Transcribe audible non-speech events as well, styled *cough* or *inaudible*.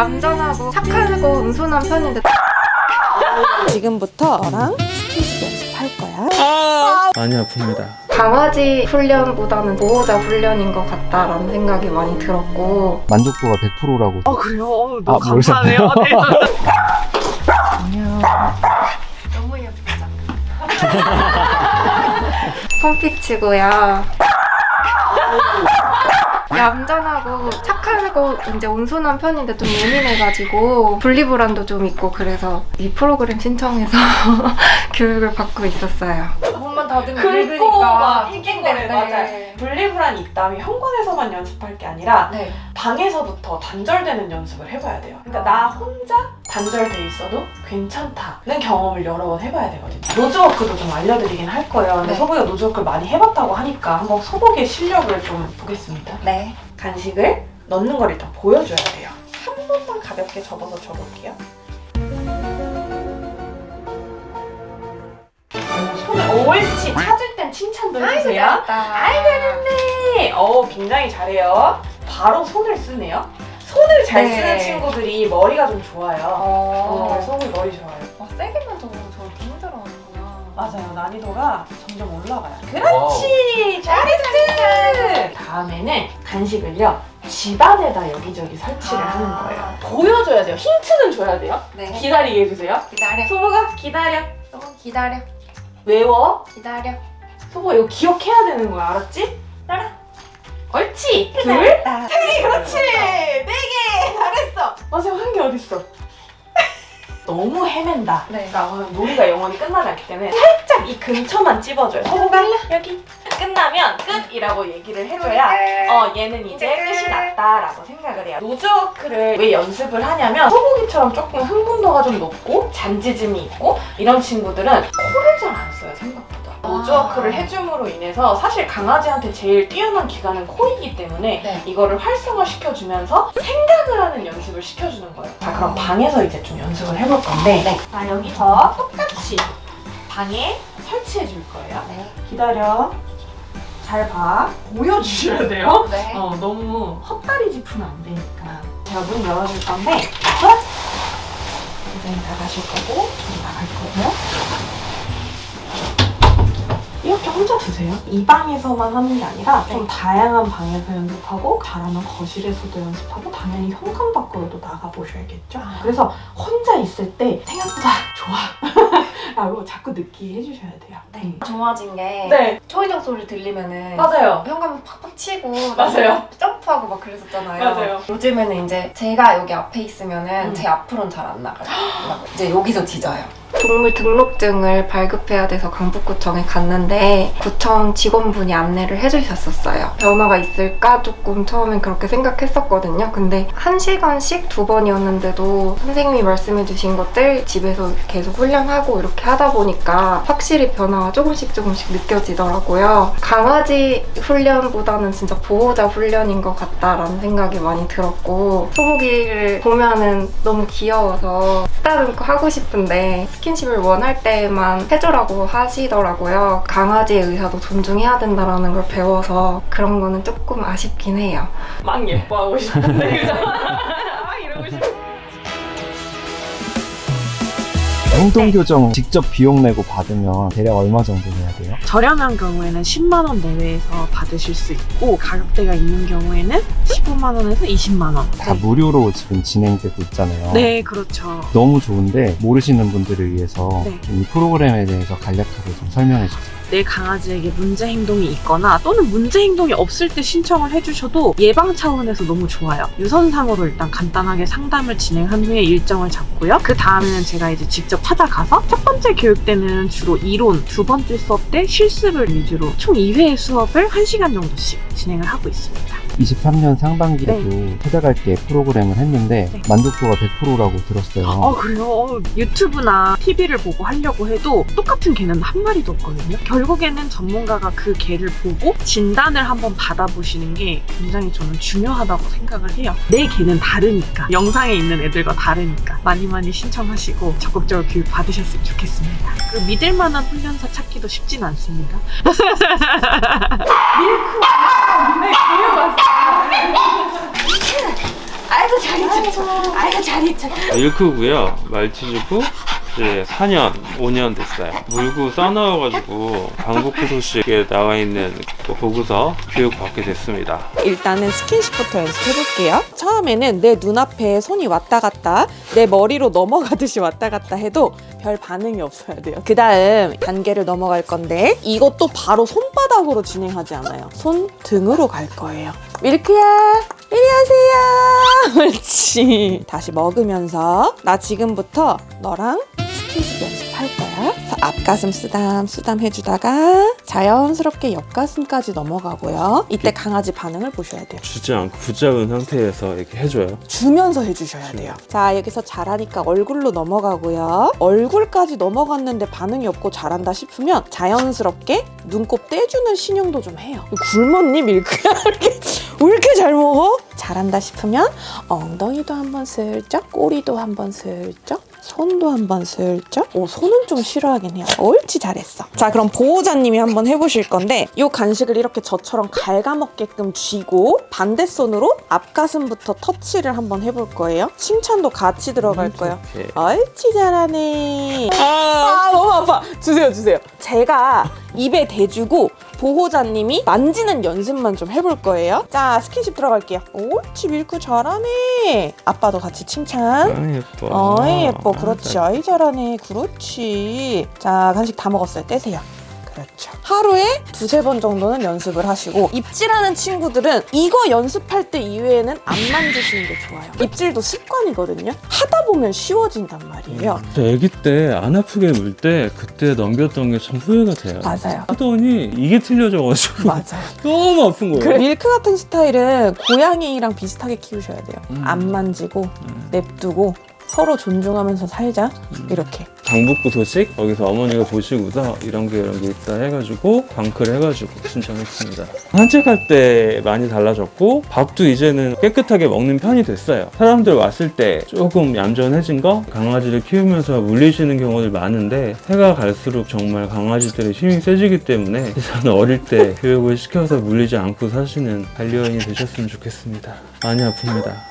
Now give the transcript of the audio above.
얌전하고 착하고 온순한 편인데 지금부터 너랑 스킨십 연습할 거야. 많이 아픕니다. 강아지 훈련보다는 보호자 훈련인 것 같다라는 생각이 많이 들었고 만족도가 100%라고. 어 그래요? 어, 너무 아? 감사하네요. 네. *laughs* 안녕 너무 예쁘다 *laughs* 펌픽 치고요 얌전하고 착하고 이제 온순한 편인데 좀 예민해가지고 분리불안도 좀 있고 그래서 이 프로그램 신청해서 *laughs* 교육을 받고 있었어요. 한 번만 더듬면 긁고 막 힐링거려 네. 맞아요. 분리불안이 있다면 현관에서만 연습할 게 아니라 네. 방에서부터 단절되는 연습을 해봐야 돼요. 그러니까 나 혼자 단절돼 있어도 괜찮다는 경험을 여러 번 해봐야 되거든요. 노즈워크도 좀 알려드리긴 할 거예요. 근데 네. 소복이가 노즈워크를 많이 해봤다고 하니까 한번 소복의 실력을 좀 보겠습니다. 네. 간식을 넣는 걸 일단 보여줘야 돼요. 한 번만 가볍게 접어서 줘볼게요. 오, 손을 오, 옳지. 찾을 땐 칭찬도 해주세요. 아이 잘했네. 어 굉장히 잘해요. 바로 손을 쓰네요. 손을 잘 네. 쓰는 친구들이 머리가 좀 좋아요. 어, 어. 소복이 머리 좋아요. 와, 세게만 줘도 저렇게 힘들어하는구나. 맞아요. 난이도가 점점 올라가요. 그렇지. 잘했어. 다음에는 간식을요. 집안에다 여기저기 설치를 아. 하는 거예요. 보여줘야 돼요. 힌트는 줘야 돼요. 네. 기다리게 해주세요. 기다려. 소보가 기다려. 너무 기다려. 외워. 기다려. 소보 이거 기억해야 되는 거야. 알았지? 알아. 옳지. 둘. 잘했다. 그렇지. 네 개. 잘했어. 마지막 한 개 어딨어? *laughs* 너무 헤맨다. 네. 그러니까 놀이가 영원히 끝나지 않기 때문에 살짝 이 근처만 찝어줘요. 소보가 여기. 끝나면 끝이라고 얘기를 해줘야 어 얘는 이제 끝. 끝이 났다라고 생각을 해요. 노즈워크를 왜 연습을 하냐면 소고기처럼 조금 흥분도가 좀 높고 잔지짐이 있고 이런 친구들은 코를 잘 안 써요 보다. 노즈워크를 해줌으로 인해서 사실 강아지한테 제일 뛰어난 기관은 코이기 때문에 네. 이거를 활성화 시켜주면서 생각을 하는 연습을 시켜주는 거예요. 자 그럼 방에서 이제 좀 연습을 해볼 건데 네. 자 여기서 똑같이 방에 설치해 줄 거예요. 네. 기다려. 잘 봐. 보여주셔야 돼요. 네. 어, 너무 헛다리 짚으면 안 되니까. 제가 문 열어줄 건데, 자, 선생님 나가실 거고, 저도 나갈 거고요. 이렇게 혼자 드세요. 이 방에서만 하는 게 아니라 좀 다양한 방에서 연습하고 잘하면 거실에서도 연습하고 당연히 현관 밖으로도 나가보셔야겠죠. 그래서 혼자 있을 때 생각보다 좋아. *laughs* 라고 자꾸 느끼게 해주셔야 돼요. 네. 좋아진 게 네, 초인종 소리 들리면은 맞아요. 현관문 팍팍 치고 *laughs* 맞아요. 점프하고 막 그랬었잖아요. 맞아요. 요즘에는 이제 제가 여기 앞에 있으면은 음. 제 앞으로는 잘 안 나가요. 막 이제 여기서 짖어요. 동물 등록증을 발급해야 돼서 강북구청에 갔는데 구청 직원분이 안내를 해주셨었어요. 변화가 있을까 조금 처음엔 그렇게 생각했었거든요. 근데 한 시간씩 두 번이었는데도 선생님이 말씀해주신 것들 집에서 계속 훈련하고 이렇게 하다 보니까 확실히 변화가 조금씩 조금씩 느껴지더라고요. 강아지 훈련보다는 진짜 보호자 훈련인 것 같다라는 생각이 많이 들었고 소고기를 보면은 너무 귀여워서 쓰다듬고 하고 싶은데 스킨 십을 원할 때만 해주라고 하시더라고요. 강아지의 의사도 존중해야 된다라는 걸 배워서 그런 거는 조금 아쉽긴 해요. 막 예뻐하고 싶은데 그죠? *laughs* 행동 교정 직접 비용 내고 받으면 대략 얼마 정도 내야 돼요? 저렴한 경우에는 10만 원 내외에서 받으실 수 있고 가격대가 있는 경우에는 15만 원에서 20만 원. 다 무료로 지금 진행되고 있잖아요. 네, 그렇죠. 너무 좋은데 모르시는 분들을 위해서 네. 이 프로그램에 대해서 간략하게 좀 설명해 주세요. 내 강아지에게 문제 행동이 있거나 또는 문제 행동이 없을 때 신청을 해주셔도 예방 차원에서 너무 좋아요. 유선상으로 일단 간단하게 상담을 진행한 후에 일정을 잡고요. 그 다음에는 제가 이제 직접 찾아가서 첫 번째 교육 때는 주로 이론, 두 번째 수업 때 실습을 위주로 총 2회의 수업을 1시간 정도씩 진행을 하고 있습니다. 23년 상반기에도 찾아갈 때 프로그램을 했는데 네. 만족도가 100%라고 들었어요. 아 그래요? 어, 유튜브나 TV를 보고 하려고 해도 똑같은 개는 한 마리도 없거든요. 결국에는 전문가가 그 개를 보고 진단을 한번 받아보시는 게 굉장히 저는 중요하다고 생각을 해요. 내 개는 다르니까 영상에 있는 애들과 다르니까 많이 많이 신청하시고 적극적으로 교육 받으셨으면 좋겠습니다. 그 믿을 만한 훈련사 찾기도 쉽진 않습니다. *laughs* 네, 교육 왔어요. 아이고 잘 있죠. 아이고 잘 있죠. 밀크고요. 말티즈고 이제 4년, 5년 됐어요. 물고 싸나워가지고 강북구도시에 나와 있는 그 보고서 교육 받게 됐습니다. 일단은 스킨십부터 연습해볼게요. 처음에는 내 눈앞에 손이 왔다 갔다, 내 머리로 넘어가듯이 왔다 갔다 해도 별 반응이 없어야 돼요. 그 다음 단계를 넘어갈 건데, 이것도 바로 손바닥으로 진행하지 않아요. 손 등으로 갈 거예요. 밀크야, 이리 오세요. 옳지. 다시 먹으면서, 나 지금부터 너랑 스킨십 연습할 거야. 그래서 앞가슴 쓰담 쓰담 해주다가 자연스럽게 옆가슴까지 넘어가고요. 이때 강아지 반응을 보셔야 돼요. 주지 않고 붙잡은 상태에서 이렇게 해줘요. 주면서 해주셔야 돼요. 자 여기서 잘하니까 얼굴로 넘어가고요. 얼굴까지 넘어갔는데 반응이 없고 잘한다 싶으면 자연스럽게 눈곱 떼주는 신용도 좀 해요. 굶었니 밀크야? *laughs* 이렇게 왜 이렇게 잘 먹어? 잘한다 싶으면 엉덩이도 한번 슬쩍, 꼬리도 한번 슬쩍. 손도 한번 슬쩍. 오, 손은 좀 싫어하긴 해요. 옳지, 잘했어. 자, 그럼 보호자님이 한번 해보실 건데, 이 간식을 이렇게 저처럼 갉아먹게끔 쥐고, 반대 손으로 앞가슴부터 터치를 한번 해볼 거예요. 칭찬도 같이 들어갈 거예요. 이렇게. 옳지, 잘하네. 아, 너무 아파. 주세요, 주세요. 제가 입에 대주고, 보호자님이 만지는 연습만 좀 해볼 거예요. 자, 스킨십 들어갈게요. 옳지, 밀크 잘하네. 아빠도 같이 칭찬. 아 예뻐. 어이 예뻐 그렇지. 아이 잘하네. 그렇지. 자 간식 다 먹었어요. 떼세요. 그렇죠. 하루에 두세 번 정도는 연습을 하시고 입질하는 친구들은 이거 연습할 때 이외에는 안 만지시는 게 좋아요. 입질도 습관이거든요. 하다 보면 쉬워진단 말이에요. 저 아기 때 안 아프게 물 때 그때 넘겼던 게 참 후회가 돼요. 맞아요. 하더니 이게 틀려져가지고 맞아요. *laughs* 너무 아픈 거예요. 그래, 밀크 같은 스타일은 고양이랑 비슷하게 키우셔야 돼요. 음. 안 만지고 음. 냅두고 서로 존중하면서 살자 이렇게 강북구 소식 거기서 어머니가 보시고서 이런 게 이런 게 있다 해가지고 광클 해가지고 신청했습니다. 산책할 때 많이 달라졌고 밥도 이제는 깨끗하게 먹는 편이 됐어요. 사람들 왔을 때 조금 얌전해진 거 강아지를 키우면서 물리시는 경우들 많은데 해가 갈수록 정말 강아지들의 힘이 세지기 때문에 저는 어릴 때 교육을 시켜서 물리지 않고 사시는 반려인이 되셨으면 좋겠습니다. 많이 아픕니다.